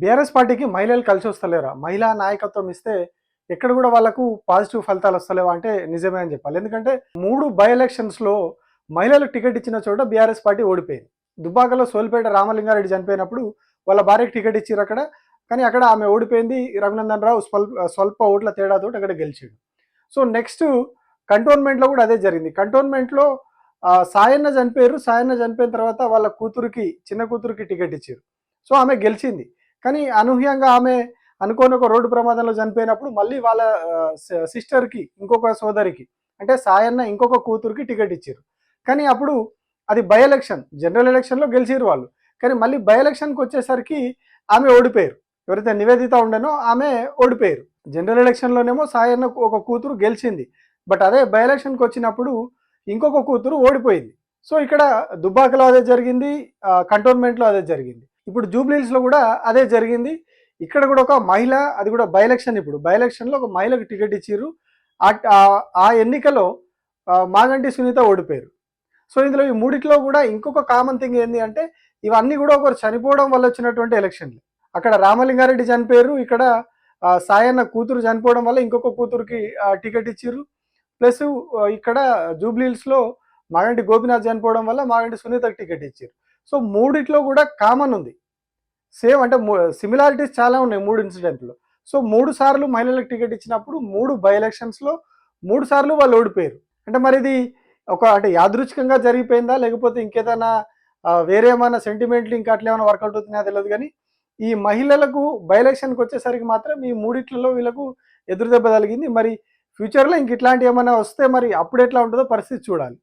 BRS పార్టీకి మహిళలు కలిసి వస్తలేరా? మహిళా నాయకత్వం ఇస్తే ఎక్కడ కూడా వాళ్ళకు పాజిటివ్ ఫలితాలు వస్తలేవా అంటే నిజమే అని చెప్పాలి. ఎందుకంటే మూడు బై ఎలక్షన్స్లో మహిళలకు టికెట్ ఇచ్చిన చోట బీఆర్ఎస్ పార్టీ ఓడిపోయింది. దుబ్బాకలో సోల్పేట రామలింగారెడ్డి చనిపోయినప్పుడు వాళ్ళ భార్యకు టికెట్ ఇచ్చారు అక్కడ. కానీ అక్కడ ఆమె ఓడిపోయింది. రఘునందన్ రావు స్వల్ప స్వల్ప ఓట్ల తేడాతో అక్కడ గెలిచాడు. సో నెక్స్ట్ కంటోన్మెంట్లో కూడా అదే జరిగింది. కంటోన్మెంట్లో సాయన్న చనిపోయారు సాయన్న చనిపోయిన తర్వాత వాళ్ళ కూతురికి చిన్న కూతురికి టికెట్ ఇచ్చారు సో ఆమె గెలిచింది. కానీ అనూహ్యంగా ఆమె అనుకోని ఒక రోడ్డు ప్రమాదంలో చనిపోయినప్పుడు మళ్ళీ వాళ్ళ సిస్టర్కి ఇంకొక సోదరికి అంటే సాయన్న ఇంకొక కూతురికి టికెట్ ఇచ్చారు. కానీ అప్పుడు అది బై ఎలక్షన్ జనరల్ ఎలక్షన్లో గెలిచారు వాళ్ళు. కానీ మళ్ళీ బై ఎలక్షన్కి వచ్చేసరికి ఆమె ఓడిపోయారు. ఎవరైతే నివేదిత ఉండేనో ఆమె ఓడిపోయారు. జనరల్ ఎలక్షన్లోనేమో సాయన్న ఒక కూతురు గెలిచింది. బట్ అదే బై ఎలక్షన్కి వచ్చినప్పుడు ఇంకొక కూతురు ఓడిపోయింది. సో ఇక్కడ దుబ్బాకలో అదే జరిగింది కంటోన్మెంట్లో అదే జరిగింది. ఇప్పుడు జూబ్లీహిల్స్లో కూడా అదే జరిగింది. ఇక్కడ కూడా ఒక మహిళ అది కూడా బై ఎలక్షన్ ఇప్పుడు. బై ఎలక్షన్లో ఒక మహిళకు టికెట్ ఇచ్చారు ఆ ఎన్నికలో మాగంటి సునీత ఓడిపోయారు. సో ఇందులో ఈ మూడిట్లో కూడా ఇంకొక కామన్ థింగ్ ఏంటి అంటే ఇవన్నీ కూడా ఒకరు చనిపోవడం వల్ల వచ్చినటువంటి ఎలక్షన్లు అక్కడ రామలింగారెడ్డి చనిపోయారు. ఇక్కడ సాయన్న కూతురు చనిపోవడం వల్ల ఇంకొక కూతురుకి టికెట్ ఇచ్చారు ప్లస్ ఇక్కడ జూబ్లీహిల్స్లో మాగంటి గోపినాథ్ చనిపోవడం వల్ల మాగంటి సునీతకు టికెట్ ఇచ్చారు సో మూడిట్లో కూడా కామన్ ఉంది. సేమ్ అంటే సిమిలారిటీస్ చాలా ఉన్నాయి మూడు ఇన్సిడెంట్లో సో మూడు సార్లు మహిళలకు టికెట్ ఇచ్చినప్పుడు మూడు బై ఎలక్షన్స్లో మూడు సార్లు వాళ్ళు ఓడిపోయారు. అంటే మరి ఇది ఒక అంటే యాదృచ్ఛికంగా జరిగిపోయిందా? లేకపోతే ఇంకేదైనా వేరే ఏమైనా సెంటిమెంట్లు ఇంకా అట్లా ఏమైనా వర్కౌట్ అవుతున్నాయో తెలియదు కానీ ఈ మహిళలకు బై ఎలక్షన్కి వచ్చేసరికి మాత్రం ఈ మూడిట్లలో వీళ్ళకు ఎదురుదెబ్బ తగిలింది. మరి ఫ్యూచర్లో ఇంక ఇట్లాంటివి ఏమైనా వస్తే మరి అప్పుడు ఎట్లా ఉంటుందో పరిస్థితి చూడాలి.